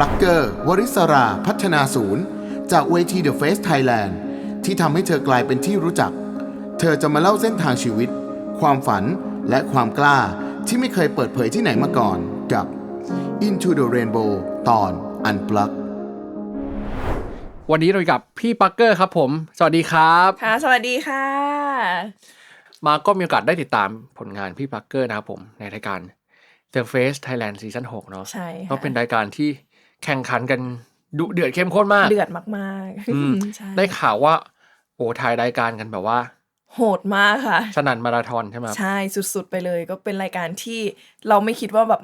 ลักเกอร์ วริศรา พัฒนาศูนย์ จากเวที The Face Thailand ที่ทำให้เธอกลายเป็นที่รู้จัก เธอจะมาเล่าเส้นทางชีวิต ความฝันและความกล้าที่ไม่เคยเปิดเผยที่ไหนมาก่อนกับ Into the Rainbow ตอน Unplug วันนี้เราอยู่กับพี่ปักเกอร์ครับผม สวัสดีครับ ค่ะ สวัสดีค่ะ มาก็มีโอกาสได้ติดตามผลงานพี่ปักเกอร์นะครับผมในรายการ The Face Thailand Season 6 เนาะใช่ค่ะก็เป็นรายการที่ แข่งขันกันดุเดือดเข้มข้นมาก เดือดมากๆอืมใช่ได้ข่าวว่า โอ้ถ่ายรายการกันแบบว่า โหดมากค่ะ สนั่นมาราธอนใช่ไหมครับใช่สุดๆไปเลย ก็เป็นรายการที่เราไม่คิดว่าแบบ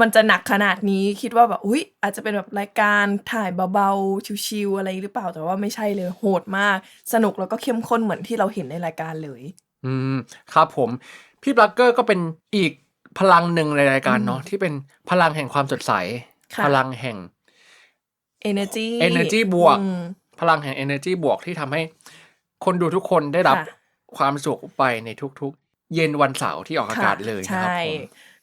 มันจะหนักขนาดนี้คิดว่าแบบอุ้ยอาจจะเป็นแบบรายการถ่ายเบาๆชิวๆอะไรหรือเปล่าแต่ว่าไม่ใช่เลยโหดมาก สนุกแล้วก็เข้มข้นเหมือนที่เราเห็นในรายการเลย อืมครับผม พี่ปักเกอร์ก็เป็นอีกพลังหนึ่งในรายการเนาะที่เป็นพลังแห่งความสดใสค่ะ พลังแห่ง energy energy บวกอืมพลังแห่ง energy บวกที่ทำให้คนดูทุกคนได้รับค่ะความสุขไปในทุกๆ เย็นวันเสาร์ที่ออกอากาศเลยนะครับใช่ผม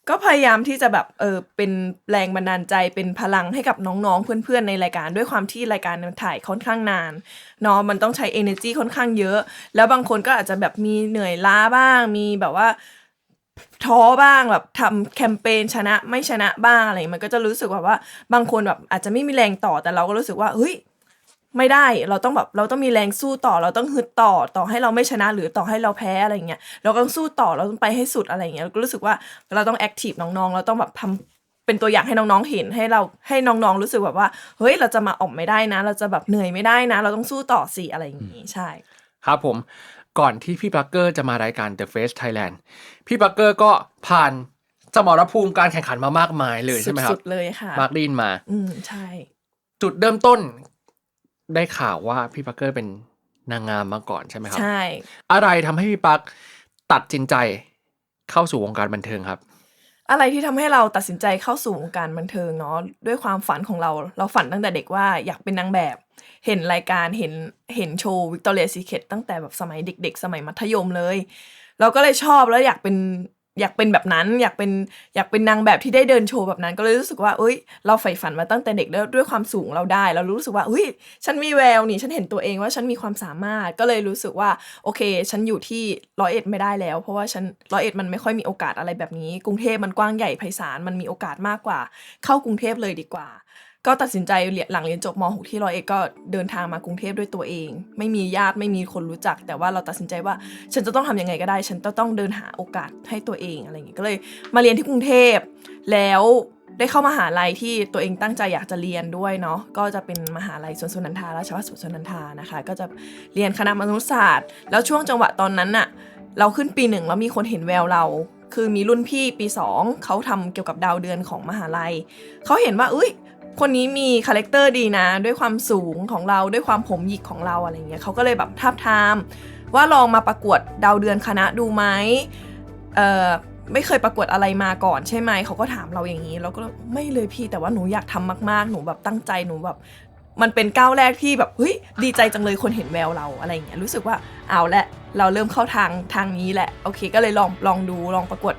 ก็พยายามที่จะแบบเออเป็นแรงบันดาลใจเป็นพลังให้กับน้องๆ เพื่อนๆ ในรายการด้วยความที่รายการมันถ่ายค่อนข้างนานเนาะมันต้องใช้ energy ค่อนข้างเยอะ แล้วบางคนก็อาจจะแบบมีเหนื่อยล้าบ้างมีแบบว่า ท้อบ้างแบบทำแคมเปญชนะไม่ชนะบ้างอะไรมันก็จะรู้สึกว่าว่าบางคนแบบอาจจะไม่มีแรงต่อแต่เราก็รู้สึกว่าเฮ้ยไม่ได้เราต้องแบบเราต้องมีแรงสู้ต่อเราต้องฮึดต่อต่อให้เราไม่ชนะหรือต่อให้เราแพ้อะไรเงี้ยเราก็ต้องสู้ต่อเราต้องไปให้สุดอะไรเงี้ยเราก็รู้สึกว่าเราต้องแอคทีฟน้องๆ เราต้องแบบทำเป็นตัวอย่างให้น้องๆเห็นให้เราให้น้องๆรู้สึกแบบว่าเฮ้ยเราจะมาออกไม่ได้นะ เราจะแบบเหนื่อยไม่ได้นะ เราต้องสู้ต่อสิอะไรอย่างงี้ใช่ ครับผม ก่อนที่พี่ปักเกอร์จะมารายการ The Face Thailand พี่ปักเกอร์ก็ผ่านสมรภูมิการแข่งขันมามากมายเลยใช่ไหมครัสุบดๆเลยค่ะมาร์กลินมา อืมใช่ จุดเริ่มต้นได้ข่าวว่าพี่ปักเกอร์เป็นนางงามมาก่อนใช่ไหมครับ ใช่ อะไรทำให้พี่ปักตัดสินใจเข้าสู่วงการบันเทิงครับ อะไรที่ทำให้เราตัดสินใจเข้าสู่วงการบันเทิงเนาะด้วยความฝันของเราเราฝันตั้งแต่เด็กว่าอยากเป็นนางแบบ เห็นรายการเห็นเห็นโชว์วิกตอเรียซีเคตตั้งแต่แบบสมัยเด็ก ๆ สมัยมัธยมเลย เราก็เลยชอบแล้วอยากเป็น อยากเป็นแบบนั้น อยากเป็นอยากเป็นนางแบบที่ได้เดินโชว์แบบนั้น ก็เลยรู้สึกว่า เอ้ย เราใฝ่ฝันมาตั้งแต่เด็กแล้วด้วยความสูงเราได้ เรารู้สึกว่าเฮ้ย ฉันมีแววนี่ฉันเห็นตัวเองว่าฉันมีความสามารถ ก็เลยรู้สึกว่าโอเค ฉันอยู่ที่ร้อยเอ็ดไม่ได้แล้ว เพราะว่าฉันร้อยเอ็ดมันไม่ค่อยมีโอกาสอะไรแบบนี้ กรุงเทพมันกว้างใหญ่ไพศาลมันมีโอกาสมากกว่า เข้ากรุงเทพเลยดีกว่า ก็ตัดสินใจเรียนหลังเรียนจบม .6 ที่ร้อยเอ็ดก็เดินทางมากรุงเทพด้วยตัวเอง ไม่มีญาติไม่มีคนรู้จัก แต่ว่าเราตัดสินใจว่า ฉันจะต้องทำยังไงก็ได้ ฉันจะต้องเดินหาโอกาสให้ตัวเองอะไรอย่างเงี้ยก็เลยมาเรียนที่กรุงเทพแล้วได้เข้ามหาลัยที่ตัวเองตั้งใจอยากจะเรียนด้วยเนาะก็จะเป็นมหาลัยสวนสุนันทาราชภัฏสวนสุนันทานะคะ ก็จะเรียนคณะมนุษยศาสตร์ แล้วช่วงจังหวะตอนนั้นน่ะเราขึ้นปีหนึ่งแล้วมีคนเห็นแววเรา คือมีรุ่นพี่ปีสองเขาทำเกี่ยวกับดาวเดือนของมหาลัย เขาเห็นว่าอุ้ย คนนี้มีคาแรคเตอร์ดีนะ ด้วยความสูงของเราด้วยความผมหยิกของเราอะไรเงี้ยเขาก็เลยแบบทาบทาม ว่าลองมาประกวดดาวเดือนคณะดูไหมเอ่อไม่เคยประกวดอะไรมาก่อนใช่ไหมเขาก็ถามเราอย่างนี้เราก็ไม่เลยพี่แต่ว่าหนูอยากทำมาก ๆ หนูแบบตั้งใจหนูแบบมันเป็นก้าวแรกที่แบบเฮ้ยดีใจจังเลยคนเห็นแววเราอะไรอย่างเงี้ยรู้สึกว่าเอาละเราเริ่มเข้าทางทางนี้แหละโอเค ก็เลยลองลองดูลองประกวด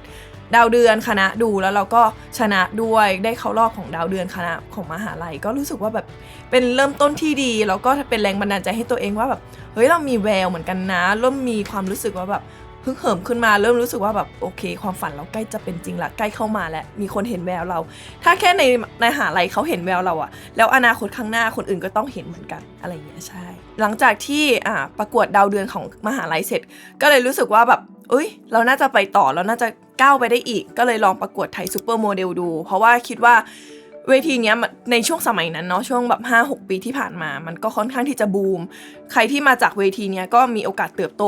ดาวเดือนคณะดูแล้วเราก็ชนะด้วยได้เข้ารอบของดาวเดือนคณะของมหาลัย ก็รู้สึกว่าแบบเป็นเริ่มต้นที่ดีแล้วก็เป็นแรงบันดาลใจให้ตัวเองว่าแบบเฮ้ยเรามีแววเหมือนกันนะ เริ่มมีความรู้สึกว่าแบบฮึกเหิมขึ้นมาเริ่มรู้สึกว่าแบบโอเค ความฝันเราใกล้จะเป็นจริงละใกล้เข้ามาแล้วมีคนเห็นแววเรา ถ้าแค่ในในมหาลัยเขาเห็นแววเราอะแล้วอนาคตข้างหน้าคนอื่นก็ต้องเห็นเหมือนกันอะไรอย่างเงี้ยใช่ หลังจากที่อ่าประกวดดาวเดือนของมหาลัยเสร็จ ก็เลยรู้สึกว่าแบบ เอ้ย เราน่าจะไปต่อเราน่าจะก้าวไปได้อีก ก็เลยลองประกวดไทยซูเปอร์โมเดลดู เพราะว่าคิดว่าเวทีเนี้ยในช่วงสมัยนั้นเนาะช่วงแบบ 5-6 ปีที่ผ่านมา มันก็ค่อนข้างที่จะบูม ใครที่มาจากเวทีเนี้ยก็มีโอกาสเติบโต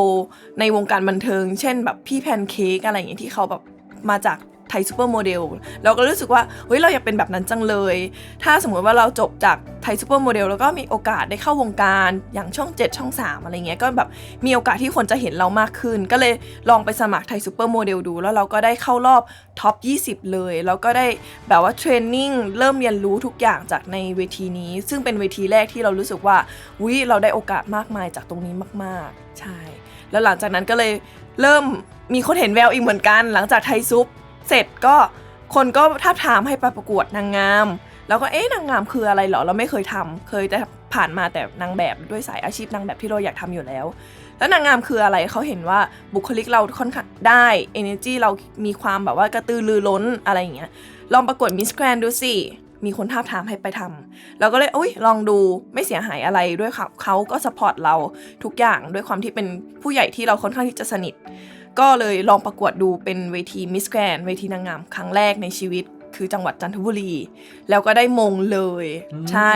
ในวงการบันเทิง เช่นแบบพี่แพนเค้กอะไรอย่างเงี้ยที่เขาแบบมาจาก ไทยซูเปอร์โมเดลเราก็รู้สึกว่าเฮ้ยเราอยากเป็นแบบนั้นจังเลย ถ้าสมมติว่าเราจบจากไทยซูเปอร์โมเดลแล้วก็มีโอกาสได้เข้าวงการอย่างช่อง 7 ช่อง 3 อะไรเงี้ยก็แบบมีโอกาสที่คนจะเห็นเรามากขึ้น ก็เลยลองไปสมัครไทยซูเปอร์โมเดลดู แล้วเราก็ได้เข้ารอบท็อป 20 เลย แล้วก็ได้แบบว่าเทรนนิ่งเริ่มเรียนรู้ทุกอย่างจากในเวทีนี้ ซึ่งเป็นเวทีแรกที่เรารู้สึกว่าวิเราได้โอกาสมากมายจากตรงนี้มากๆ ใช่ แล้วหลังจากนั้นก็เลยเริ่มมีคนเห็นแววอีกเหมือนกัน หลังจากไทยซุป เสร็จก็คนก็ท้าทามให้ไปประกวดนางงาม แล้วก็เอ๊ะนางงามคืออะไรเหรอเราไม่เคยทำเคยแต่ผ่านมาแต่นางแบบด้วยสายอาชีพนางแบบที่เราอยากทำอยู่แล้ว แล้วนางงามคืออะไรเขาเห็นว่าบุคลิกเราค่อนข้างได้ energy เรามีความแบบว่ากระตือรือร้นอะไรอย่างเงี้ยลองประกวดมิสแกรนดูสิมีคนท้าทามให้ไปทำเราก็เลยอุ้ยลองดูไม่เสียหายอะไรด้วยครับเขาก็สปอร์ตเราทุกอย่างด้วยความที่เป็นผู้ใหญ่ที่เราค่อนข้างที่จะสนิท ก็เลยลองประกวดดูเป็นเวทีมิสแกรนเวทีนางงามครั้งแรกในชีวิตคือจังหวัดจันทบุรี แล้วก็ได้มงเลยอืมใช่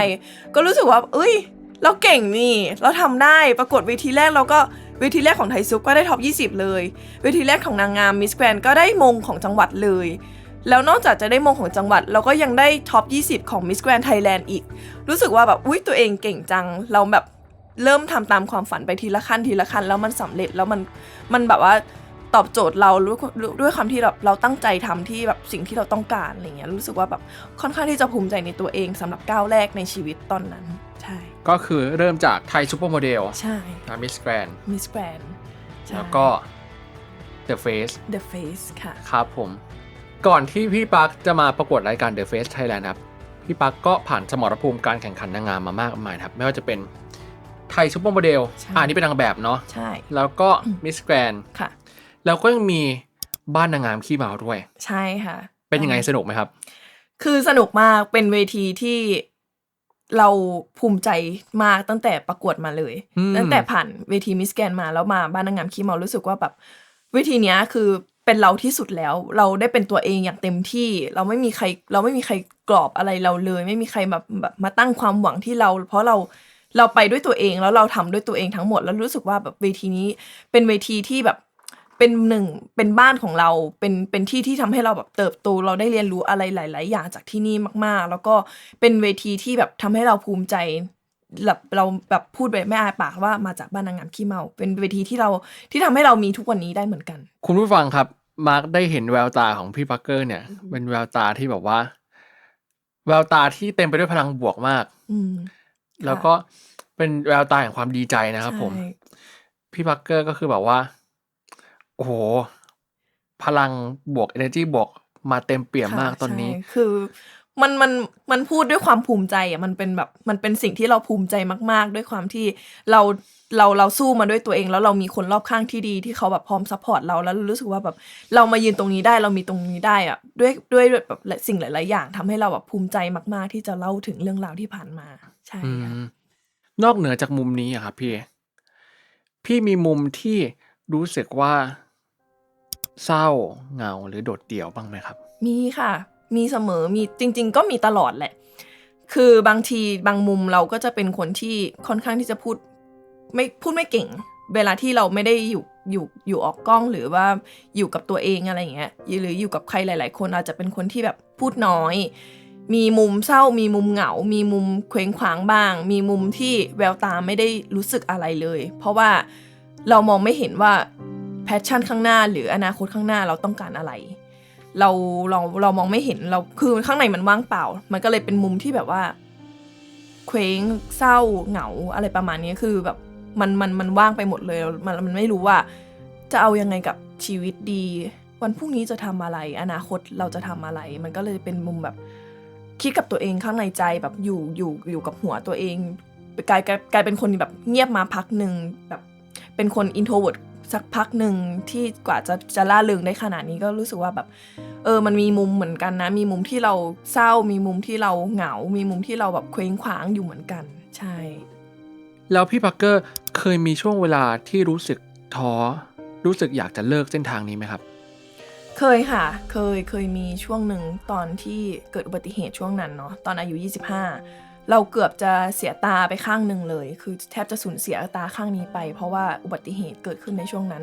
ก็รู้สึกว่า เอ้ย เราเก่งนี่ เราทำได้ประกวดเวทีแรกเราก็เวทีแรกของไทยซุปก็ได้ท็อป 20 เลย เวทีแรกของนางงามมิสแกรนก็ได้มงของจังหวัดเลย แล้วนอกจากจะได้มงของจังหวัด เราก็ยังได้ท็อป 20 ของ Miss Grand Thailand อีก รู้สึกว่าแบบอุ้ยตัวเองเก่งจัง เราแบบเริ่มทำตามความฝันไปทีละขั้นทีละขั้น แล้วมันสำเร็จแล้วมันมันแบบว่า ตอบโจทย์เราด้วยด้วยความที่แบบเราตั้งใจทำที่แบบสิ่งที่เราต้องการอะไรเงี้ยรู้สึกว่าแบบค่อนข้างที่จะภูมิใจในตัวเองสำหรับก้าวแรกในชีวิตตอนนั้น ใช่ ก็คือเริ่มจากไทยซูเปอร์โมเดลใช่มิสแกรน Miss Grand ใช่แล้วก็ The Face The Face ค่ะครับผม ก่อนที่พี่ปักจะมาประกวดรายการ The Face Thailand ครับ พี่ปักก็ผ่านสมรภูมิการแข่งขันนางงามมามากมายครับ ไม่ว่าจะเป็นไทยซูเปอร์โมเดลใช่อ่านี่เป็นนางแบบเนาะใช่ แล้วก็มิสแกรนค่ะ แล้วก็ยังมีบ้านนางงามขี้เมาด้วย ใช่ค่ะ เป็นยังไงสนุกไหมครับ คือสนุกมากเป็นเวทีที่เราภูมิใจมากตั้งแต่ประกวดมาเลยอืมตั้งแต่ผ่านเวทีมิสแกนมาแล้วมาบ้านนางงามขี้เมารู้สึกว่าแบบเวทีเนี้ยคือเป็นเราที่สุดแล้ว เราได้เป็นตัวเองอย่างเต็มที่ เราไม่มีใคร เราไม่มีใครกรอบอะไรเราเลย ไม่มีใครแบบแบบมาตั้งความหวังที่เรา เพราะเราเราไปด้วยตัวเองแล้วเราทำด้วยตัวเองทั้งหมด แล้วรู้สึกว่าแบบเวทีนี้เป็นเวทีที่แบบ เป็นหนึ่งเป็นบ้านของเราเป็นเป็นที่ที่ทำให้เราแบบเติบโตเราได้เรียนรู้อะไรหลาย ๆ อย่างจากที่นี่มาก ๆ แล้วก็เป็นเวทีที่แบบทำให้เราภูมิใจแบบเราแบบพูดไปไม่อายปากว่ามาจากบ้านนางงามขี้เมา เป็นเวทีที่เราที่ทำให้เรามีทุกวันนี้ได้เหมือนกัน คุณผู้ฟังครับมาร์กได้เห็นแววตาของพี่ปักเกอร์เนี่ย เป็นแววตาที่แบบว่า แววตาที่เต็มไปด้วยพลังบวกมาก อืมแล้วก็เป็นแววตาแห่งความดีใจนะครับผมใช่พี่ปักเกอร์ก็คือแบบว่าโอ้โห พลังบวก energy บวกมาเต็มเปี่ยมมากค่ะตอนนี้ใช่คือ มันมันมันพูดด้วยความภูมิใจอะมันเป็นแบบมันเป็นสิ่งที่เราภูมิใจมาก ๆ ด้วยความที่เราเราเราสู้มาด้วยตัวเอง แล้วเรามีคนรอบข้างที่ดีที่เขาแบบพร้อมซัพพอร์ตเราแล้วรู้สึกว่าแบบเรามายืนตรงนี้ได้เรามีตรงนี้ได้อะด้วยด้วยแบบสิ่งหลาย ๆ อย่างทำให้เราแบบภูมิใจมาก ๆ ที่จะเล่าถึงเรื่องราวที่ผ่านมา ใช่อืค่ะมนอกเหนือจากมุมนี้อะครับพี่ พี่มีมุมที่รู้สึกว่า เศร้าเหงาหรือโดดเดี่ยวบ้างไหมครับ มีค่ะ มีเสมอมีจริง ๆ ก็มีตลอดแหละ คือบางทีบางมุมเราก็จะเป็นคนที่ค่อนข้างที่จะพูดไม่พูดไม่เก่ง เวลาที่เราไม่ได้อยู่อยู่อยู่ออกกล้องหรือว่าอยู่กับตัวเองอะไรอย่างเงี้ยหรืออยู่กับใครหลาย ๆ คนอาจจะเป็นคนที่แบบพูดน้อย มีมุมเศร้า มีมุมเหงา มีมุมเคว้งคว้างบ้าง มีมุมที่แววตาไม่ได้รู้สึกอะไรเลย เพราะว่าเรามองไม่เห็นว่า แพชชั่นข้างหน้า หรืออนาคตข้างหน้าเราต้องการอะไร เราเราเรามองไม่เห็นเราคือข้างในมันว่างเปล่า มันก็เลยเป็นมุมที่แบบว่าเคว้งเศร้าเหงาอะไรประมาณนี้คือแบบมันมันมันว่างไปหมดเลยมันมันไม่รู้ว่า จะเอายังไงกับชีวิตดี วันพรุ่งนี้จะทำอะไร อนาคตเราจะทำอะไร มันก็เลยเป็นมุมแบบคิดกับตัวเองข้างในใจแบบอยู่อยู่อยู่กับหัวตัวเองกลายกลายกลายเป็นคนแบบเงียบมาพักหนึ่งแบบเป็นคนอินโทรเวิร์ด สักพักหนึ่งที่กว่าจะจะล่าเริงได้ขนาดนี้ก็รู้สึกว่าแบบ เออมันมีมุมเหมือนกันนะ มีมุมที่เราเศร้า มีมุมที่เราเหงา มีมุมที่เราแบบเคว้งคว้างอยู่เหมือนกัน ใช่ แล้วพี่ปักเกอร์เคยมีช่วงเวลาที่รู้สึกท้อรู้สึกอยากจะเลิกเส้นทางนี้ไหมครับ เคยค่ะ เคยเคยมีช่วงหนึ่งตอนที่เกิดอุบัติเหตุช่วงนั้นเนาะตอนอายุ 25 เราเกือบจะเสียตาไปข้างหนึ่งเลย คือแทบจะสูญเสียตาข้างนี้ไป เพราะว่าอุบัติเหตุเกิดขึ้นในช่วงนั้น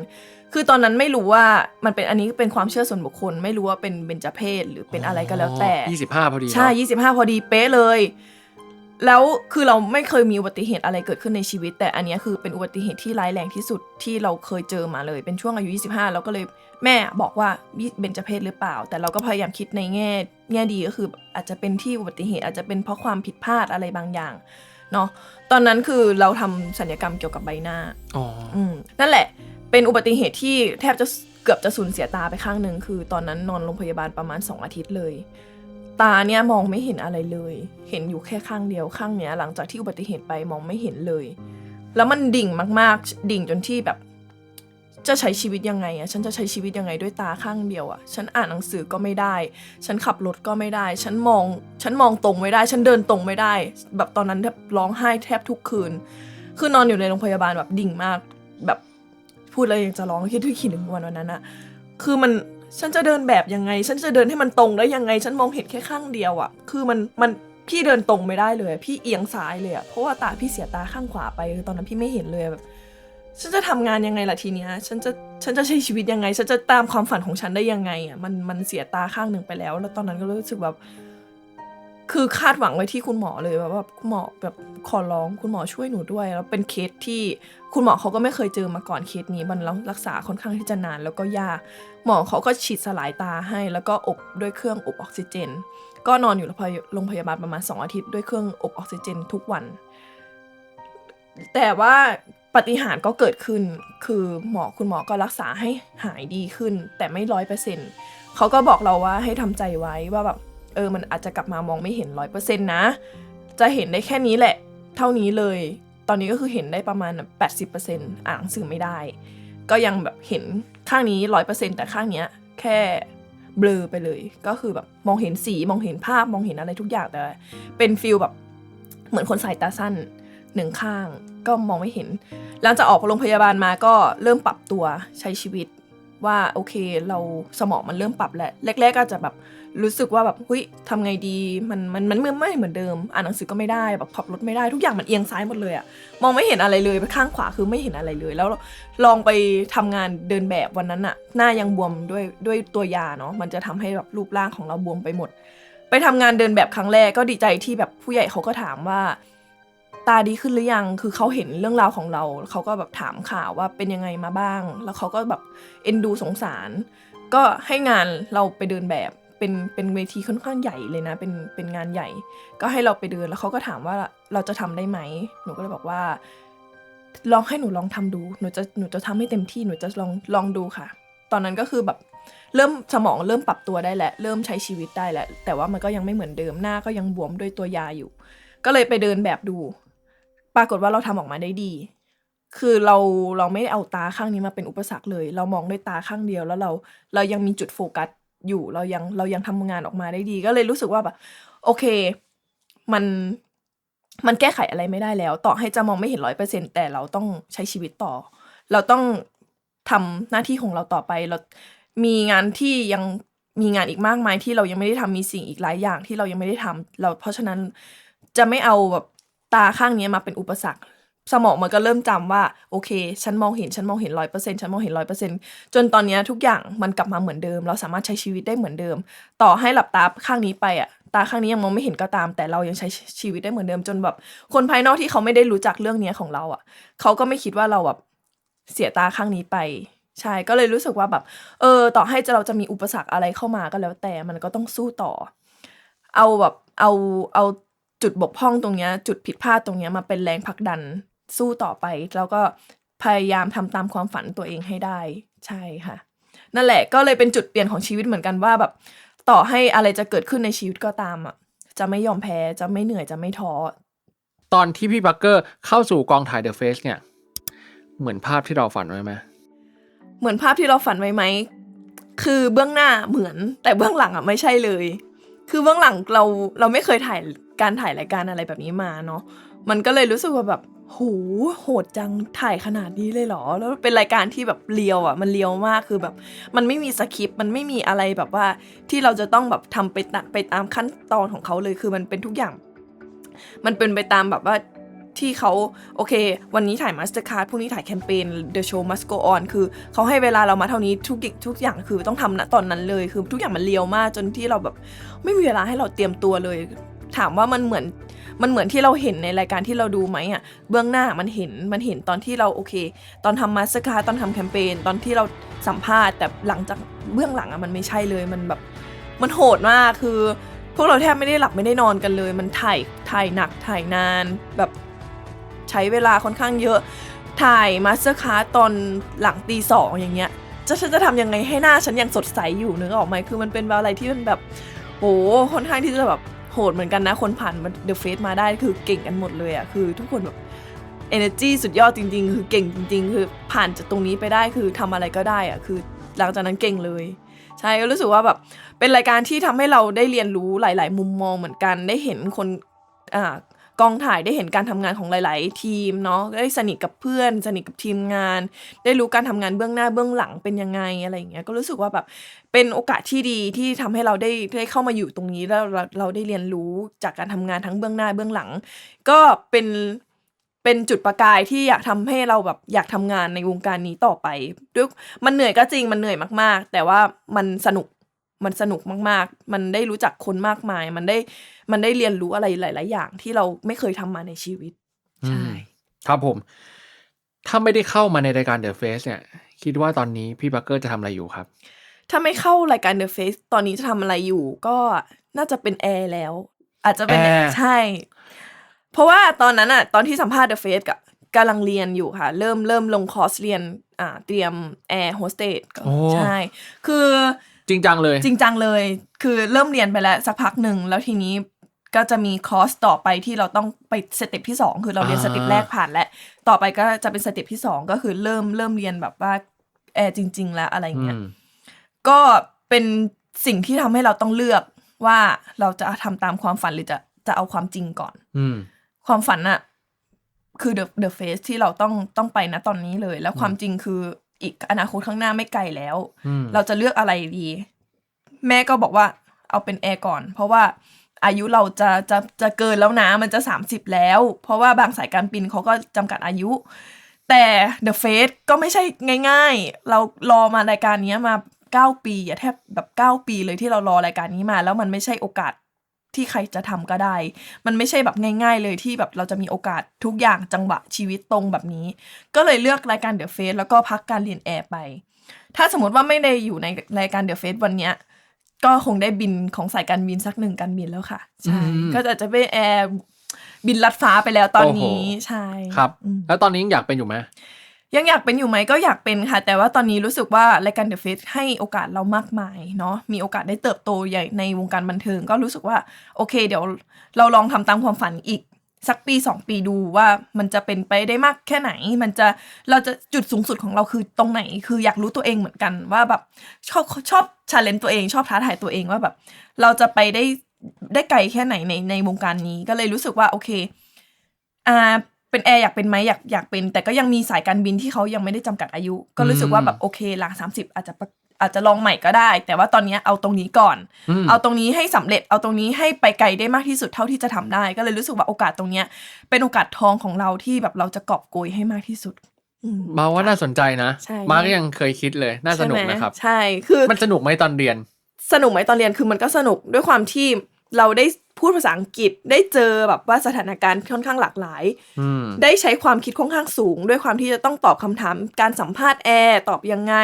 คือตอนนั้นไม่รู้ว่ามันเป็นอันนี้เป็นความเชื่อส่วนบุคคล ไม่รู้ว่าเป็นเบญจเพศหรือเป็นอะไรก็แล้วแต่ยี่สิบห้าพอดีเนอะใช่ 25 พอดีเป๊ะเลย แล้วคือเราไม่เคยมีอุบัติเหตุอะไรเกิดขึ้นในชีวิต แต่อันเนี้ยคือเป็นอุบัติเหตุที่ร้ายแรงที่สุดที่เราเคยเจอมาเลยเป็นช่วงอายุ 25 เราก็เลยแม่บอกว่าเบญจเพศหรือเปล่า แต่เราก็พยายามคิดในแง่แง่ดีก็คืออาจจะเป็นที่อุบัติเหตุอาจจะเป็นเพราะความผิดพลาดอะไรบางอย่างเนาะตอนนั้นคือเราทำสัญญกรรมเกี่ยวกับใบหน้าอ๋ออืมนั่นแหละ เป็นอุบัติเหตุที่แทบจะเกือบจะสูญเสียตาไปข้างหนึ่งคือ ตอนนั้นนอนโรงพยาบาลประมาณ 2 อาทิตย์เลย ตาเนี่ยมองไม่เห็นอะไรเลย เห็นอยู่แค่ข้างเดียวข้างเนี้ยหลังจากที่อุบัติเหตุไปมองไม่เห็นเลย แล้วมันดิ่งมากๆ ดิ่งจนที่แบบ จะใช้ชีวิตยังไงอะฉันจะใช้ชีวิตยังไงด้วยตาข้างเดียวอะฉันอ่านหนังสือก็ไม่ได้ ฉันขับรถก็ไม่ได้ ฉันมอง ฉันมองตรงไม่ได้ ฉันเดินตรงไม่ได้ แบบตอนนั้นแทบร้องไห้แทบทุกคืน คือนอนอยู่ในโรงพยาบาลแบบดิ่งมาก แบบพูดแล้วยังจะร้องคิดถึงคิดถึงวันวันนั้นอะคือมัน ฉันจะเดินแบบยังไง ฉันจะเดินให้มันตรงได้ยังไง ฉันมองเห็นแค่ข้างเดียวอะคือมันมันพี่เดินตรงไม่ได้เลย พี่เอียงซ้ายเลยอะเพราะว่าตาพี่เสียตาข้างขวาไปตอนนั้นพี่ไม่เห็นเลยแบบ ฉันจะทำงานยังไงล่ะทีเนี้ย ฉันจะฉันจะใช้ชีวิตยังไง ฉันจะตามความฝันของฉันได้ยังไงอะ มันมันเสียตาข้างหนึ่งไปแล้ว แล้วตอนนั้นก็รู้สึกแบบ คือคาดหวังไว้ที่คุณหมอเลยแบบว่าคุณหมอแบบขอร้องคุณหมอช่วยหนูด้วย แล้วเป็นเคสที่คุณหมอเขาก็ไม่เคยเจอมาก่อนเคสนี้ มันรักษาค่อนข้างที่จะนานแล้วก็ยากหมอเขาก็ฉีดสลายตาให้ แล้วก็อบด้วยเครื่องอบออกซิเจน ก็นอนอยู่โรงพยาบาลประมาณ 2 อาทิตย์ด้วยเครื่องอบออกซิเจนทุกวัน แต่ว่าปฏิหารก็เกิดขึ้น คือหมอคุณหมอก็รักษาให้หายดีขึ้น แต่ไม่ร้อยเปอร์เซ็นต์เขาก็บอกเราว่าให้ทำใจไว้ว่าแบบ เออมันอาจจะกลับมามองไม่เห็นร้อยเปอร์เซ็นต์นะ จะเห็นได้แค่นี้แหละ เท่านี้เลย ตอนนี้ก็คือเห็นได้ประมาณแปดสิบเปอร์เซ็นต์อ่านหนังสือไม่ได้ ก็ยังแบบเห็นข้างนี้ร้อยเปอร์เซ็นต์แต่ข้างเนี้ยแค่เบลอไปเลย ก็คือแบบมองเห็นสีมองเห็นภาพมองเห็นอะไรทุกอย่างแต่ เป็นฟิลแบบเหมือนคนสายตาสั้นหนึ่งข้างก็มองไม่เห็น หลังจากออกโรงพยาบาลมาก็เริ่มปรับตัวใช้ชีวิต ว่าโอเคเราสมองมันเริ่มปรับแล้วแรกๆก็จะแบบรู้สึกว่าแบบเฮ้ยทำไงดีมันมันมันไม่เหมือนเดิม อ่านหนังสือก็ไม่ได้แบบขับรถไม่ได้ทุกอย่างมันเอียงซ้ายหมดเลยอะมองไม่เห็นอะไรเลยไปข้างขวาคือไม่เห็นอะไรเลย แล้วลองไปทำงานเดินแบบวันนั้นอะหน้ายังบวมด้วยด้วยตัวยาเนาะมันจะทำให้แบบรูปร่างของเราบวมไปหมด ไปทำงานเดินแบบครั้งแรกก็ดีใจที่แบบผู้ใหญ่เขาก็ถามว่า ตาดีขึ้นหรือยัง คือเขาเห็นเรื่องราวของเรา เขาก็แบบถามข่าวว่าเป็นยังไงมาบ้าง แล้วเขาก็แบบเอ็นดูสงสาร ก็ให้งานเราไปเดินแบบเป็นเป็นเวทีค่อนข้างใหญ่เลยนะ เป็นเป็นงานใหญ่ ก็ให้เราไปเดินแล้วเขาก็ถามว่าเราจะทำได้ไหม หนูก็เลยบอกว่า ลองให้หนูลองทำดู หนูจะหนูจะทำให้เต็มที่หนูจะลองลองดูค่ะ ตอนนั้นก็คือแบบเริ่มสมองเริ่มปรับตัวได้แหละ เริ่มใช้ชีวิตได้แหละแต่ว่ามันก็ยังไม่เหมือนเดิมหน้าก็ยังบวมด้วยตัวยาอยู่ ก็เลยไปเดินแบบดู ปรากฏว่าเราทำออกมาได้ดี คือเราเราไม่ได้เอาตาข้างนี้มาเป็นอุปสรรคเลย เรามองด้วยตาข้างเดียวแล้วเราเรายังมีจุดโฟกัสอยู่เรายังเรายังทำงานออกมาได้ดี ก็เลยรู้สึกว่าแบบโอเค มันมันแก้ไขอะไรไม่ได้แล้ว ต่อให้จะมองไม่เห็นร้อยเปอร์เซ็นแต่เราต้องใช้ชีวิตต่อ เราต้องทำหน้าที่ของเราต่อไปเรา มีงานที่ยังมีงานอีกมากมายที่เรายังไม่ได้ทำมีสิ่งอีกหลายอย่างที่เรายังไม่ได้ทำเราเพราะฉะนั้นจะไม่เอาแบบ ตาข้างนี้มาเป็นอุปสรรค สมองมันก็เริ่มจำว่าโอเค ฉันมองเห็นฉันมองเห็นร้อยเปอร์เซ็นฉันมองเห็นร้อยเปอร์เซ็นจนตอนนี้ทุกอย่างมันกลับมาเหมือนเดิม เราสามารถใช้ชีวิตได้เหมือนเดิม ต่อให้หลับตาข้างนี้ไปอะตาข้างนี้ยังมองไม่เห็นก็ตาม แต่เรายังใช้ชีวิตได้เหมือนเดิมจนแบบคนภายนอกที่เขาไม่ได้รู้จักเรื่องนี้ของเราอะเขาก็ไม่คิดว่าเราแบบเสียตาข้างนี้ไปใช่ก็เลยรู้สึกว่าแบบ เออ ต่อให้จะเราจะมีอุปสรรคอะไรเข้ามาก็แล้วแต่มันก็ต้องสู้ต่อ เอาแบบเอาเอา จุดบกพร่องตรงเนี้ย จุดผิดพลาดตรงเนี้ยมาเป็นแรงผลักดันสู้ต่อไป แล้วก็พยายามทำตามความฝันตัวเองให้ได้ ใช่ค่ะ นั่นแหละก็เลยเป็นจุดเปลี่ยนของชีวิตเหมือนกันว่าแบบ ต่อให้อะไรจะเกิดขึ้นในชีวิตก็ตามอะจะไม่ยอมแพ้จะไม่เหนื่อยจะไม่ท้อตอนที่พี่บักเกอร์เข้าสู่กองถ่าย The Face เนี่ย เหมือนภาพที่เราฝันไว้ไหมเหมือนภาพที่เราฝันไว้ไหมคือเบื้องหน้าเหมือนแต่เบื้องหลังอะไม่ใช่เลย คือเบื้องหลังเราเราไม่เคยถ่าย การถ่ายรายการอะไรแบบนี้มาเนาะมันก็เลยรู้สึกว่าแบบโหโหดจังถ่ายขนาดนี้เลยเหรอ แล้วเป็นรายการที่แบบเลียวอะ มันเลียวมากคือแบบ มันไม่มีสคริปต์มันไม่มีอะไรแบบว่าที่เราจะต้องแบบทำไปตะไปตามขั้นตอนของเขาเลยคือมันเป็นทุกอย่าง มันเป็นไปตามแบบว่าที่เขาโอเค วันนี้ถ่ายมาสเตอร์คาร์ดพรุ่งนี้ถ่ายแคมเปญ The Show Must Go On คือเขาให้เวลาเรามาเท่านี้ทุกทุกอย่างคือต้องทำณตอนนั้นเลย คือทุกอย่างมันเลียวมากจนที่เราแบบไม่มีเวลาให้เราเตรียมตัวเลย ถามว่ามันเหมือนมันเหมือนที่เราเห็นในรายการที่เราดูไหมอะเบื้องหน้ามันเห็นมันเห็นตอนที่เราโอเค ตอนทำมาสคาร์ดตอนทำแคมเปญตอนที่เราสัมภาษณ์ แต่หลังจากเบื้องหลังอะมันไม่ใช่เลยมันแบบมันโหดมากคือ พวกเราแทบไม่ได้หลับไม่ได้นอนกันเลย มันถ่ายถ่ายหนักถ่ายนานแบบใช้เวลาค่อนข้างเยอะถ่ายมาสเตอร์คาตอนหลังตีสองอย่างเงี้ยจะฉันจะทำยังไงให้หน้าฉันยังสดใสอยู่นึกออกไหมคือมันเป็นอะไรที่มันแบบโหค่อนข้างที่จะแบบ ดเหมือนกันนะ คนผ่านเดอะเฟสมาได้คือเก่งกันหมดเลยอะคือทุกคนแบบเอเนจีสุดยอดจริง ๆ คือเก่งจริง ๆ คือผ่านจากตรงนี้ไปได้คือทำอะไรก็ได้อะคือ หลังจากนั้นเก่งเลย ใช่ก็รู้สึกว่าแบบเป็นรายการที่ทำให้เราได้เรียนรู้หลาย ๆ มุมมองเหมือนกันได้เห็นคนอ่า กองถ่ายได้เห็นการทำงานของหลาย ๆ ทีมเนาะได้สนิทกับเพื่อน สนิทกับทีมงาน ได้รู้การทำงานเบื้องหน้าเบื้องหลังเป็นยังไงอะไรอย่างเงี้ยก็รู้สึกว่าแบบเป็นโอกาสที่ดีที่ทำให้เราได้ได้เข้ามาอยู่ตรงนี้แล้วเราเราได้เรียนรู้จากการทำงานทั้งเบื้องหน้าเบื้องหลัง ก็เป็นเป็นจุดประกายที่อยากทำให้เราแบบอยากทำงานในวงการนี้ต่อไปด้วยมันเหนื่อยก็จริงมันเหนื่อยมาก ๆ แต่ว่ามันสนุก มันสนุกมาก ๆ มันได้รู้จักคนมากมาย มันได้มันได้เรียนรู้อะไรหลาย ๆ อย่างที่เราไม่เคยทำมาในชีวิตใช่ครับผม ถ้าไม่ได้เข้ามาในรายการ The Face เนี่ย คิดว่าตอนนี้พี่บักเกอร์จะทำอะไรอยู่ครับ ถ้าไม่เข้ารายการ The Face ตอนนี้จะทำอะไรอยู่ ก็น่าจะเป็นแอร์แล้ว อาจจะเป็นแอร์ใช่ เพราะว่าตอนนั้นอะตอนที่สัมภาษณ์ The Face กับกำลังเรียนอยู่ค่ะ เริ่มเริ่มลงคอร์สเรียนอ่าเตรียมแอร์โฮสเตสโอ้ใช่ คือ จริงจังเลย จริงจังเลย คือเริ่มเรียนไปแล้วสักพักหนึ่งแล้วทีนี้ก็จะมีคอร์สต่อไปที่เราต้องไปสเต็ปที่สองคือเราเรียนอ่าสเต็ปแรกผ่านแล้ว ต่อไปก็จะเป็นสเต็ปที่สองก็คือเริ่มเริ่มเรียนแบบว่าแอร์จริง ๆ แล้วอะไรอืเงี้ยมก็เป็นสิ่งที่ทำให้เราต้องเลือกว่าเราจะทำตามความฝันหรือจะจะเอาความจริงก่อน อืมความฝันอะคือ the the face ที่เราต้องต้องไปนะตอนนี้เลย แล้วความจริงคือ อีกอนาคตข้างหน้าไม่ไกลแล้วอืมเราจะเลือกอะไรดี แม่ก็บอกว่า เอาเป็นแอร์ก่อน เพราะว่าอายุเราจะจะจะเกินแล้วนะมันจะ 30 แล้ว เพราะว่าบางสายการบินเขาก็จำกัดอายุ แต่ The Face ก็ไม่ใช่ง่าย ๆ เรารอมารายการนี้มา 9 ปีอะแทบแบบ 9 ปีเลยที่เรารอรายการนี้มา แล้วมันไม่ใช่โอกาส ที่ใครจะทำก็ได้ มันไม่ใช่แบบง่าย ๆ เลยที่แบบเราจะมีโอกาสทุกอย่างจังหวะชีวิตตรงแบบนี้ ก็เลยเลือกรายการ The Face แล้วก็พักการเรียนแอร์ไป ถ้าสมมติว่าไม่ได้อยู่ในรายการ The Face วันเนี้ยก็คงได้บินของสายการบินสักหนึ่งการบินแล้วค่ะใช่อืมก็จะจะไปแอร์บินลัดฟ้าไปแล้วตอนนี้โอ้โหใช่ครับอืมแล้วตอนนี้ยังอยากเป็นอยู่ไหม ยังอยากเป็นอยู่ไหมก็อยากเป็นค่ะ แต่ว่าตอนนี้รู้สึกว่ารายการ The Face ให้โอกาสเรามากมายเนาะมีโอกาสได้เติบโตใหญ่ในวงการบันเทิง ก็รู้สึกว่าโอเค เดี๋ยวเราลองทำตามความฝันอีกสักปีสองปีดูว่ามันจะเป็นไปได้มากแค่ไหน มันจะเราจะจุดสูงสุดของเราคือตรงไหน คืออยากรู้ตัวเองเหมือนกันว่าแบบชอบชอบชาเลนตัวเองชอบท้าทายตัวเองว่าแบบ เราจะไปได้ได้ไกลแค่ไหนในในวงการนี้ก็เลยรู้สึกว่าโอเคอ่า เป็นแอร์อยากเป็นไหมอยากอยากเป็น แต่ก็ยังมีสายการบินที่เขายังไม่ได้จำกัดอายุ ก็รู้สึกว่าแบบโอเคหลังสามสิบอาจจะปะอาจจะลองใหม่ก็ได้ แต่ว่าตอนนี้เอาตรงนี้ก่อนอืมเอาตรงนี้ให้สำเร็จเอาตรงนี้ให้ไปไกลได้มากที่สุดเท่าที่จะทำได้ ก็เลยรู้สึกว่าโอกาสตรงเนี้ย เป็นโอกาสทองของเราที่แบบเราจะกอบโกยให้มากที่สุดอืมมาว่าน่าสนใจนะใช่มาก็ยังเคยคิดเลยน่าสนุกใช่ไหมนะครับ ใช่คือมันสนุกไหมตอนเรียน สนุกไหมตอนเรียนคือมันก็สนุกด้วยความที่ เราได้พูดภาษาอังกฤษได้เจอแบบว่าสถานการณ์ค่อนข้างหลากหลายอืมได้ใช้ความคิดค่อนข้างสูง ด้วยความที่จะต้องตอบคำถาม การสัมภาษณ์แอร์ตอบยังไง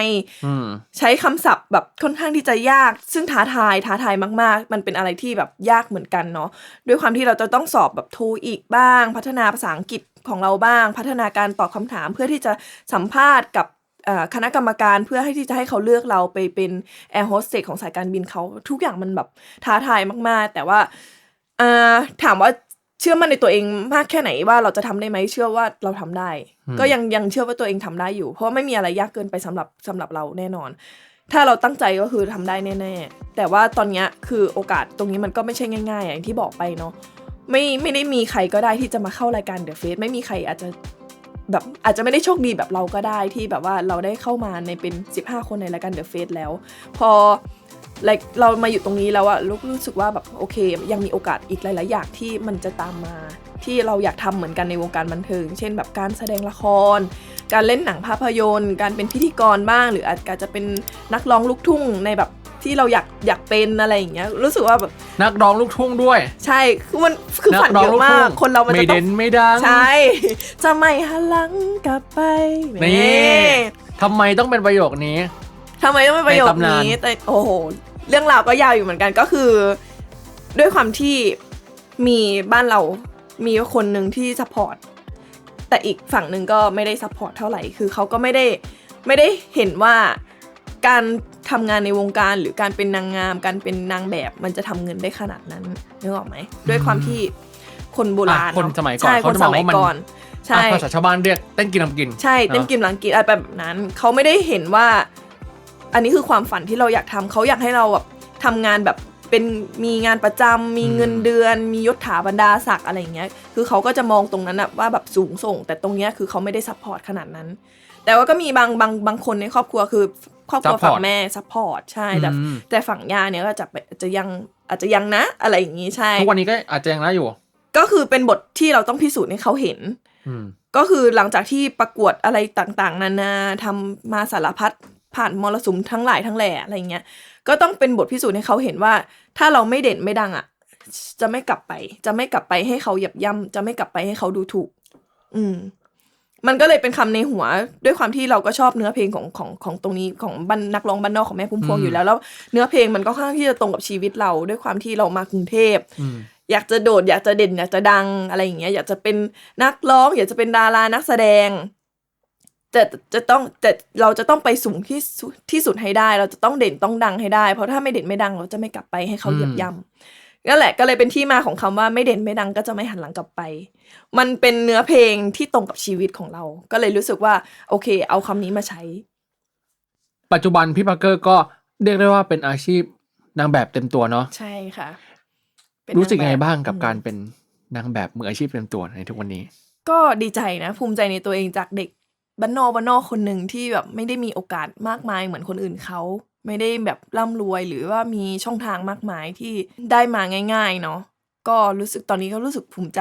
อืมใช้คำศัพท์แบบค่อนข้างที่จะยาก ซึ่งท้าทายท้าทายมาก ๆ มันเป็นอะไรที่แบบยากเหมือนกันเนาะด้วยความที่เราจะต้องสอบแบบโทอีกบ้าง พัฒนาภาษาอังกฤษของเราบ้าง พัฒนาการตอบคำถามเพื่อที่จะสัมภาษณ์กับเอ่อ คณะกรรมการเพื่อให้ที่จะให้เขาเลือกเราไปเป็นแอร์โฮสเตสของสายการบินเขาทุกอย่างมันแบบท้าทายมาก ๆ แต่ว่าอ่าถามว่าเชื่อมั่นในตัวเองมากแค่ไหนว่าเราจะทำได้ไหมเชื่อว่าเราทำได้อืมก็ยังยังเชื่อว่าตัวเองทำได้อยู่ เพราะว่าไม่มีอะไรยากเกินไปสำหรับสำหรับเราแน่นอน ถ้าเราตั้งใจก็คือทำได้แน่ ๆ แต่ว่าตอนเนี้ยคือโอกาสตรงนี้มันก็ไม่ใช่ง่าย ๆ อย่างที่บอกไปเนาะไม่ไม่ได้มีใครก็ได้ที่จะมาเข้ารายการเดอะเฟสไม่มีใครอาจจะ แบบอาจจะไม่ได้โชคดีแบบเราก็ได้ที่แบบว่าเราได้เข้ามาในเป็น 15 คนในรายการเดอะเฟสแล้ว พอ like เรามาอยู่ตรงนี้แล้วอะรู้รู้สึกว่าแบบโอเค ยังมีโอกาสอีกหลาย ๆ อย่างที่มันจะตามมา ที่เราอยากทำเหมือนกันในวงการบันเทิง เช่นแบบการแสดงละคร การเล่นหนังภาพยนตร์ การเป็นพิธีกรบ้าง หรืออาจจะเป็นนักร้องลูกทุ่งในแบบที่เราอยากอยากเป็นอะไรอย่างเงี้ยรู้สึกว่าแบบนักร้องลูกทุ่งด้วย ใช่คือมันคือฝันนัร้เยอะมาก คนเรามันไม่จะต้อเด่งนไม่ดังใช่จะไม่หันหลังกลับไปนี่ทำไมต้องเป็นประโยคนี้ทำไมต้องเป็นประโยคในตำนานนี้แต่โอ้โหเรื่องราวก็ยาวอยู่เหมือนกันก็คือ ด้วยความที่มีบ้านเรา มีคนหนึ่งที่ซัพพอร์ตแต่อีกฝั่งหนึ่งก็ไม่ได้ซัพพอร์ตเท่าไหร่ คือเขาก็ไม่ได้ไม่ได้เห็นว่าการทำงานในวงการหรือการเป็นนางงาม การเป็นนางแบบมันจะทำเงินได้ขนาดนั้นนึกออกไหมด้วยความที่คนโบราณอะคนเะสมัยก่อนใช่เขาคนจะสมองมัยว่ามันก่อนใช่อะภาษาชาวบ้านเรียกเต้นกินทำกิน ใช่เต้นอะกิมหลังกินอะไรแบบนั้นเขาไม่ได้เห็นว่า อันนี้คือความฝันที่เราอยากทำเขาอยากให้เราแบบทำงานแบบ เป็นมีงานประจำมีเงินเดือน มียศถาบรรดาศักดิ์อะไรอย่างเงี้ยคือเขาก็จะมองตรงนั้นอะว่าแบบสูงส่ง แต่ตรงเนี้ยคือเขาไม่ได้ซัพพอร์ตขนาดนั้น แต่ว่าก็มีบางบางบางคนในครอบครัวคือครอบครัว Support ฝั่งแม่ซัพพอร์ตใช่แต่อืม แต่ฝั่งย่าเนี่ยก็จะจะยังอาจจะยังนะอะไรอย่างงี้ใช่ ทุกวันนี้ก็อาจจะยังน่าอยู่ ก็คือเป็นบทที่เราต้องพิสูจน์ให้เขาเห็น อืม ก็คือหลังจากที่ประกวดอะไรต่างๆ นานาทำมาสารพัด ผ่านมรสุมทั้งหลายทั้งแหล่อะไรเงี้ยก็ต้องเป็นบทพิสูจน์ให้เขาเห็นว่า ถ้าเราไม่เด่นไม่ดังอะ จะไม่กลับไป จะไม่กลับไปให้เขาเหยับย่ำจะไม่กลับไปให้เขาดูถูก อืม มันก็เลยเป็นคำในหัว ด้วยความที่เราก็ชอบเนื้อเพลงของของของตรงนี้ของบรรนักร้องบ้านนอกของแม่พุ่มพวงอืมอยู่แล้วแล้วเนื้อเพลงมันก็ค่อนข้างที่จะตรงกับชีวิตเรา ด้วยความที่เรามากรุงเทพอืมอยากจะโดดอยากจะเด่นอยากจะดังอะไรอย่างเงี้ยอยากจะเป็นนักร้อง อยากจะเป็นดารานักแสดง แต่จะต้องแต่เราจะต้องไปสูงที่สุดที่สุดให้ได้ เราจะต้องเด่นต้องดังให้ได้ เพราะถ้าไม่เด่นไม่ดัง เราจะไม่กลับไปให้เขาเหยียบย่ำนั่นแหละก็เลยเป็นที่มาของคำว่าไม่เด่นไม่ดังก็จะไม่หันหลังกลับไป มันเป็นเนื้อเพลงที่ตรงกับชีวิตของเรา ก็เลยรู้สึกว่า โอเค เอาคำนี้มาใช้ ปัจจุบันพี่ปาร์เกอร์ก็เรียกได้ว่าเป็นอาชีพนางแบบเต็มตัวเนาะใช่ค่ะเป็นรู้สึกยังไงนแบบบ้างกับอืมการเป็นนางแบบมืออาชีพเต็มตัวในทุกวันนี้ ก็ดีใจนะ ภูมิใจในตัวเองจากเด็ก บ้านนอกบ้านนอกคนหนึ่งที่แบบไม่ได้มีโอกาสมากมายเหมือนคนอื่นเขาไม่ได้แบบร่ำรวยหรือว่ามีช่องทางมากมายที่ได้มาง่าย ๆ เนาะก็รู้สึกตอนนี้ก็รู้สึกภูมิใจ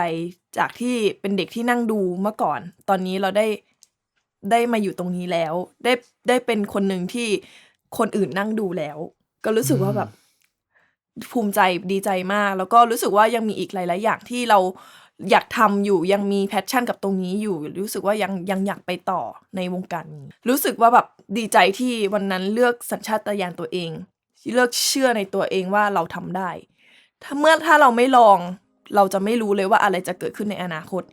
จากที่เป็นเด็กที่นั่งดูเมื่อก่อน ตอนนี้เราได้ได้มาอยู่ตรงนี้แล้ว ได้ได้เป็นคนหนึ่งที่คนอื่นนั่งดูแล้ว ก็รู้สึกว่าแบบภูมิใจดีใจมาก แล้วก็รู้สึกว่ายังมีอีกหลาย ๆ อย่างที่เรา อยากทำอยู่ยังมีแพชชั่นกับตรงนี้อยู่ รู้สึกว่ายังยังอยากไปต่อในวงการนี้รู้สึกว่าแบบดีใจที่วันนั้นเลือกสัญชาตญาณตัวเอง เลือกเชื่อในตัวเองว่าเราทำได้ ถ้าเมื่อถ้าเราไม่ลองเราจะไม่รู้เลยว่าอะไรจะเกิดขึ้นในอนาคต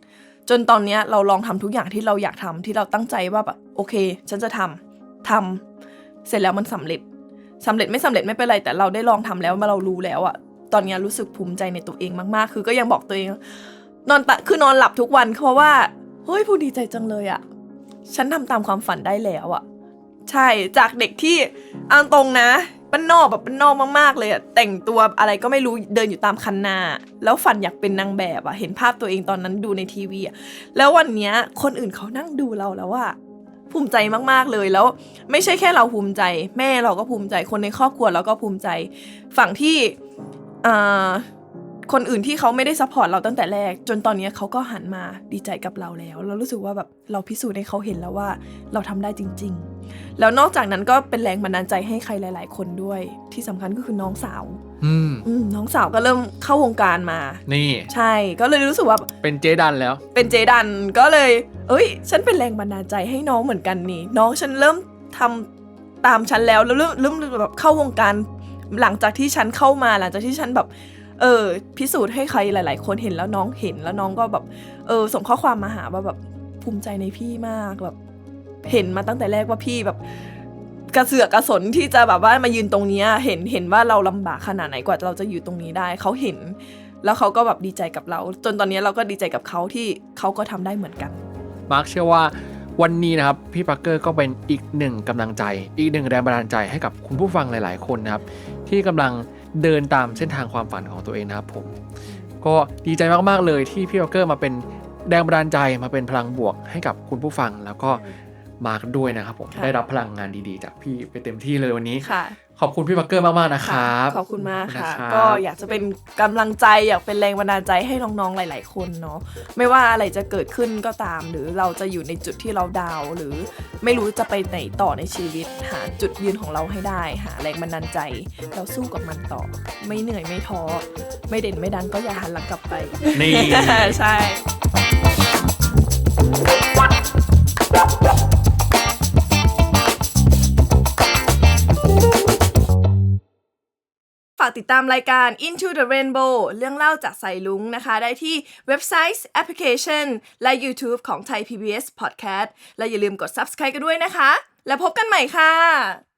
จนตอนนี้เราลองทำทุกอย่างที่เราอยากทำที่เราตั้งใจว่าแบบโอเค ฉันจะทำทำเสร็จแล้วมันสำเร็จสำเร็จไม่สำเร็จไม่เป็นไร แต่เราได้ลองทำแล้วมาเรารู้แล้วอะตอนเนี้ยรู้สึกภูมิใจในตัวเองมากๆ คือก็ยังบอกตัวเอง นอนตะคือนอนหลับทุกวันเพราะว่าเฮ้ยพูดดีใจจังเลยอะฉันทำตามความฝันได้แล้วอะใช่จากเด็กที่เอาตรงนะบ้านนอกแบบบ้านนอกมากๆเลยอะแต่งตัวอะไรก็ไม่รู้เดินอยู่ตามคันนาแล้วฝันอยากเป็นนางแบบอะเห็นภาพตัวเองตอนนั้นดูในทีวีอะแล้ววันเนี้ยคนอื่นเขานั่งดูเราแล้วอะภูมิใจมากๆเลยแล้ว ไม่ใช่แค่เราภูมิใจ แม่เราก็ภูมิใจคนในครอบครัวเราก็ภูมิใจ ฝั่งที่อ่า คนอื่นที่เขาไม่ได้ซัพพอร์ตเราตั้งแต่แรก จนตอนนี้เขาก็หันมาดีใจกับเราแล้ว เรารู้สึกว่าแบบเราพิสูจน์ให้เขาเห็นแล้วว่าเราทำได้จริง ๆ แล้วนอกจากนั้นก็เป็นแรงบันดาลใจให้ใครหลาย ๆ คนด้วย ที่สำคัญก็คือน้องสาวอืมอืมน้องสาวก็เริ่มเข้าวงการมา นี่ ใช่ ก็เลยรู้สึกว่า เป็นเจดันแล้ว เป็นเจดันก็เลย เอ้ย ฉันเป็นแรงบันดาลใจให้น้องเหมือนกันนี่ น้องฉันเริ่มทำตามฉันแล้วแล้วเริ่มเริ่มแบบเข้าวงการ หลังจากที่ฉันเข้ามาหลังจากที่ฉันแบบ เออ พิสูจน์ให้ใครหลาย ๆ คนเห็นแล้วน้องเห็นแล้วน้องก็แบบ เออ ส่งข้อความมาหาว่าแบบภูมิใจในพี่มากแบบ เห็นมาตั้งแต่แรกว่าพี่แบบ กระเสือกกระสนที่จะแบบว่ามายืนตรงนี้เห็นเห็นว่าเราลำบากขนาดไหนกว่าเราจะอยู่ตรงนี้ได้เขาเห็น แล้วเขาก็แบบดีใจกับเรา จนตอนนี้เราก็ดีใจกับเขาที่เขาก็ทำได้เหมือนกันมาร์คเชื่อว่าวันนี้นะครับพี่ปักเกอร์ก็เป็นอีกหนึ่งกำลังใจ อีกหนึ่งแรงบันดาลใจให้กับคุณผู้ฟังหลาย ๆ คนนะครับที่กำลัง เดินตามเส้นทางความฝันของตัวเองนะครับผม ก็ดีใจมากๆเลยที่พี่ปักเกอร์มาเป็นแรงบันดาลใจมาเป็นพลังบวกให้กับคุณผู้ฟังแล้วก็มาร์คด้วยนะครับผมค่ะได้รับพลังงานดีๆ จากพี่ไปเต็มที่เลยวันนี้ค่ะ ขอบคุณพี่ปักเกอร์มากๆนะครับ ขอบคุณมากค่ะขอบคุณนะครับ ก็อยากจะเป็นกำลังใจอยากเป็นแรงบันดาลใจให้น้องๆหลาย ๆ คนเนาะไม่ว่าอะไรจะเกิดขึ้นก็ตาม หรือเราจะอยู่ในจุดที่เราดาวน์หรือไม่รู้จะไปไหนต่อในชีวิต หาจุดยืนของเราให้ได้ หาแรงบันดาลใจ เราสู้กับมันต่อ ไม่เหนื่อยไม่ท้อไม่เด่นไม่ดังก็อย่าหันหลังกลับไป นี่ ใช่ากติดตามรายการ Into the Rainbow เรื่องเล่าจากสายลุงนะคะ ได้ที่เว็บไซต์แอปพลิเคชัน และ YouTube ของไทย PBS Podcast และอย่าลืมกด Subscribe กันด้วยนะคะ แล้วพบกันใหม่ค่ะ